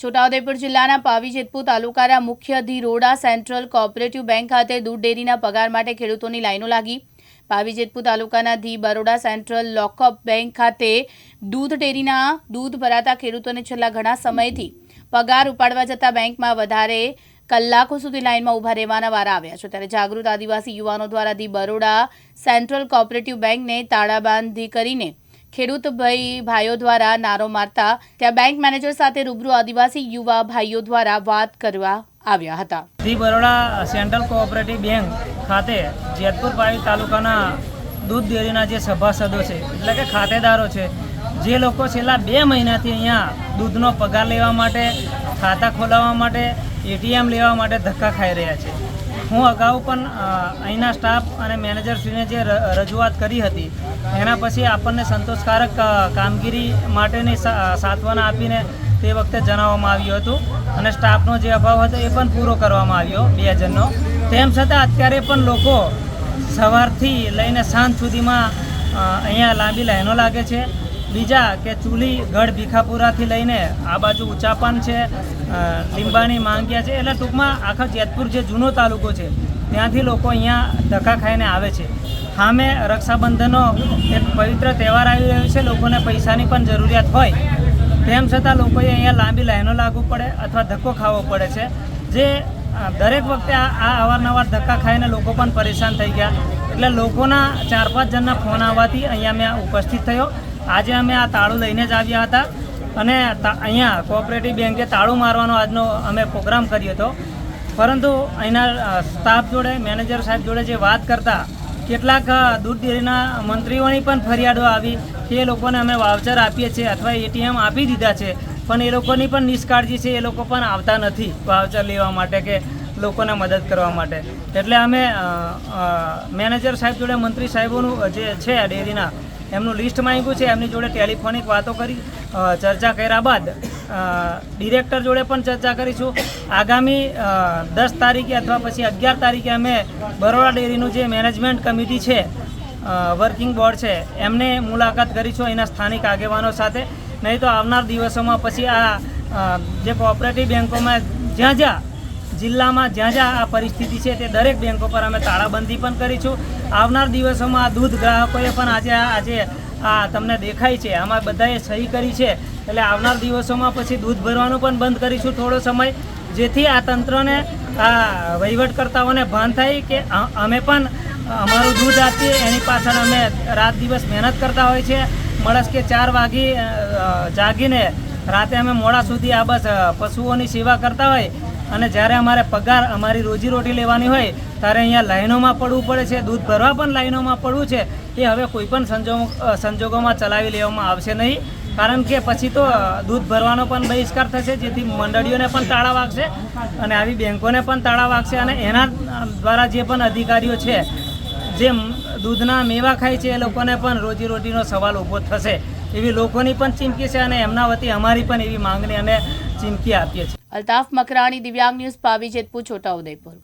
છોટાઉદેપુર જિલ્લાના પાવી જેતપુર તાલુકાના મુખ્ય ધીરોડા સેન્ટ્રલ કોઓપરેટિવ બેંક ખાતે દૂધ ડેરીના પગાર માટે ખેડૂતોની લાઈનો લાગી. પાવી જેતપુર તાલુકાના ધી બરોડા સેન્ટ્રલ લોકઅપ બેંક ખાતે દૂધ ડેરીના દૂધ ભરાતા ખેડૂતોને છેલ્લા ઘણા સમયથી પગાર ઉપાડવા જતા બેંકમાં વધારે કલાકો સુધી લાઇનમાં ઊભા રહેવાના વારા આવ્યા છે. ત્યારે જાગૃત આદિવાસી યુવાનો દ્વારા ધી બરોડા સેન્ટ્રલ કોઓપરેટિવ બેંકને તાળાબાંધી કરીને ખેડૂત ભાઈ ભાઈઓ દ્વારા નારો મારતા ત્યાં બેંક મેનેજર સાથે રૂબરૂ આદિવાસી યુવા ભાઈઓ દ્વારા વાત કરવા આવ્યા હતા. Shri Baroda central cooperative bank ખાતે જેતપુર પાવી તાલુકાના દૂધ ડેરીના જે સભાસદો છે, એટલે કે ખાતેદારો છે, જે લોકો છેલ્લા બે મહિનાથી અહીંયા દૂધનો પગાર લેવા માટે ખાતા ખોલાવવા માટે એટીએમ લેવા માટે ધક્કા ખાઈ રહ્યા છે. હું અગાઉ પણ અહીંના સ્ટાફ અને મેનેજરશ્રીને જે રજૂઆત કરી હતી, એના પછી આપણને સંતોષકારક કામગીરી માટેની સાંત્વના આપીને તે વખતે જણાવવામાં આવ્યું હતું. અને સ્ટાફનો જે અભાવ હતો એ પણ પૂરો કરવામાં આવ્યો, બે હજારનો. તેમ છતાં અત્યારે પણ લોકો સવારથી લઈને સાંજ સુધીમાં અહીંયા લાંબી લાઈનો લાગે છે. બીજા કે ચૂલી, ગઢ, ભીખાપુરાથી લઈને આ બાજુ ઉચાપન છે લીંબાની માંગ્યા છે, એટલે ટૂંકમાં આખા જેતપુર જે જૂનો તાલુકો છે, ત્યાંથી લોકો અહીંયા ધક્કા ખાઈને આવે છે. સામે રક્ષાબંધનનો એક પવિત્ર તહેવાર આવી રહ્યો છે, લોકોને પૈસાની પણ જરૂરિયાત હોય. તેમ છતાં લોકોએ અહીંયા લાંબી લાઈનો લાગવું પડે અથવા ધક્કો ખાવો પડે છે. જે દરેક વખતે આ અવારનવાર ધક્કા ખાઈને લોકો પણ પરેશાન થઈ ગયા. એટલે લોકોના ચાર પાંચ જણના ફોન આવવાથી અહીંયા મેં ઉપસ્થિત થયો. આજે અમે આ તાળું લઈને જ આવ્યા હતા. અને અહીંયા કોઓપરેટિવ બેંકે તાળું મારવાનો આજનો અમે પ્રોગ્રામ કર્યો હતો. પરંતુ અહીંના સ્ટાફ જોડે, મેનેજર સાહેબ જોડે જે વાત કરતા, કેટલાક દૂધ ડેરીના મંત્રીઓની પણ ફરિયાદો આવી કે એ લોકોને અમે વાવચર આપીએ છીએ અથવા એટીએમ આપી દીધા છે. પણ એ લોકોની પણ નિષ્કાળજી છે, એ લોકો પણ આવતા નથી વાવચર લેવા માટે કે લોકોને મદદ કરવા માટે. એટલે અમે મેનેજર સાહેબ જોડે, મંત્રી સાહેબોનું જે છે ડેરીના એમનું લિસ્ટ માંગ્યું છે, એમની જોડે ટેલિફોનિક વાતો કરી ચર્ચા કર્યા બાદ ડિરેક્ટર જોડે પણ ચર્ચા કરીશું. આગામી દસ તારીખે અથવા પછી અગિયાર તારીખે અમે બરોડા ડેરીનું જે મેનેજમેન્ટ કમિટી છે વર્કિંગ બોર્ડ છે, એમને મુલાકાત કરીશું એના સ્થાનિક આગેવાનો સાથે. નહીં તો આવનાર દિવસોમાં પછી આ જે કોઓપરેટિવ બેન્કોમાં જ્યાં જ્યાં જિલ્લામાં જ્યાં જ્યાં આ પરિસ્થિતિ છે તે દરેક બેંકો પર અમે તાળાબંધી પણ કરીશું આવનાર દિવસોમાં આ દૂધ ગ્રાહકોએ પણ આજે આજે આ તમને દેખાય છે. આમાં બધાએ સહી કરી છે. એટલે આવનાર દિવસોમાં પછી દૂધ ભરવાનું પણ બંધ કરીશું થોડો સમય. જેથી આ તંત્રને આ વહીવટકર્તાઓને ભાન થાય કે અમે પણ અમારું દૂધ આપીએ. એની પાછળ અમે રાત દિવસ મહેનત કરતા હોય છે. મળસ કે ચાર વાગી જાગીને રાતે અમે મોડા સુધી આ બસ પશુઓની સેવા કરતા હોય અને જ્યારે અમારે પગાર અમારી રોજીરોટી લેવાની હોય, ત્યારે અહીંયા લાઈનોમાં પડવું પડે છે, દૂધ ભરવા પણ લાઈનોમાં પડવું છે. એ હવે કોઈ પણ સંજોગો સંજોગોમાં ચલાવી લેવામાં આવશે નહીં. કારણ કે પછી તો દૂધ ભરવાનો પણ બહિષ્કાર થશે, જેથી મંડળીઓને પણ તાળા વાગશે અને આવી બેંકોને પણ તાળા વાગશે અને એના દ્વારા જે પણ અધિકારીઓ છે જે દૂધના મેવા ખાય છે, એ લોકોને પણ રોજીરોટીનો સવાલ ઊભો થશે. એવી લોકોની પણ ચીમકી છે અને એમના વતી અમારી પણ એવી માંગણી અને ચીમકી આપીએ છીએ. અલ્તાફ મકરાણી દિવ્યાંગ ન્યૂઝ પાવી જેતપુર છોટાઉદેપુર